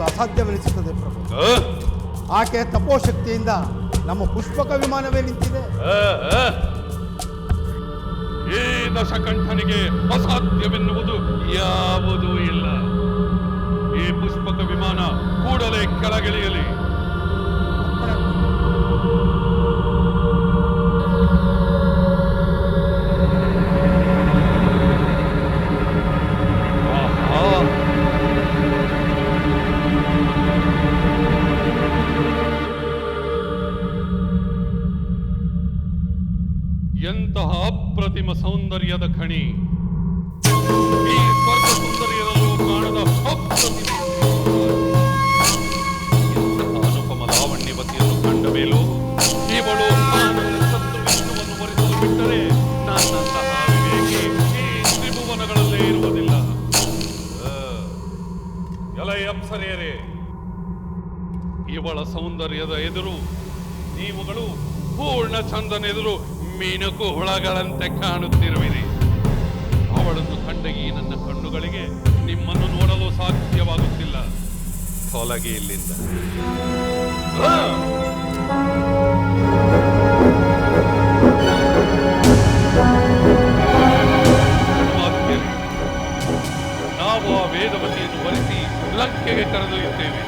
ಅದು ಅಸಾಧ್ಯವೆನಿಸುತ್ತದೆ ಪ್ರಭು? ಆಕೆ ತಪೋಶಕ್ತಿಯಿಂದ ನಮ್ಮ ಪುಷ್ಪಕ ವಿಮಾನವೇ ನಿಂತಿದೆ. ಈ ದಶಕಂಠನಿಗೆ ಅಸಾಧ್ಯವೆನ್ನುವುದು ಯಾವುದೂ ಇಲ್ಲ ಈ ಪುಷ್ಪಕ ವಿಮಾನ ಕೂಡಲೇ ಕೆಳಗಿಳಿಯಲಿ ಎಂತಹ ಅಪ್ರತಿಮ ಸೌಂದರ್ಯದ ಖಣಿ. ಈ ಸ್ವರ್ಗ ಸುಂದರಿಯರಲ್ಲೂ ಕಾಣದ ಅಪ್ರತಿಮ ಅನುಪಮ ಲಾವಣ್ಯವತಿಯನ್ನು ಕಂಡ ಮೇಲೂ ಇವಳು ಆನಂದ ಶತ್ರುವಿಷ್ಣುವನ್ನು ವರಿಸಲು ಬಿಟ್ಟರೆ ನನ್ನಂತಹ ವಿವೇಕಿ ಈ ತ್ರಿಭುವನಗಳಲ್ಲೇ ಇರುವುದಿಲ್ಲ. ಎಲೈ ಅಪ್ಸರೆಯರೇ, ಇವಳ ಸೌಂದರ್ಯದ ಎದುರು ನೀವುಗಳು ಪೂರ್ಣ ಚಂದನೆದುರು ಮೀನುಕು ಹುಳಗಳಂತೆ ಕಾಣುತ್ತಿರುವಿರಿ. ಅವಳನ್ನು ಕಂಡಗಿ ನನ್ನ ಕಣ್ಣುಗಳಿಗೆ, ನಿಮ್ಮನ್ನು ನೋಡಲು ಸಾಧ್ಯವಾಗುತ್ತಿಲ್ಲ. ತೊಲಗಿ ಇಲ್ಲಿಂದ ನಾವು ಆ ವೇದವತಿಯನ್ನು ವರಿಸಿ ಲಂಕೆಗೆ ಕರೆದೊಯ್ಯುತ್ತೇವೆ.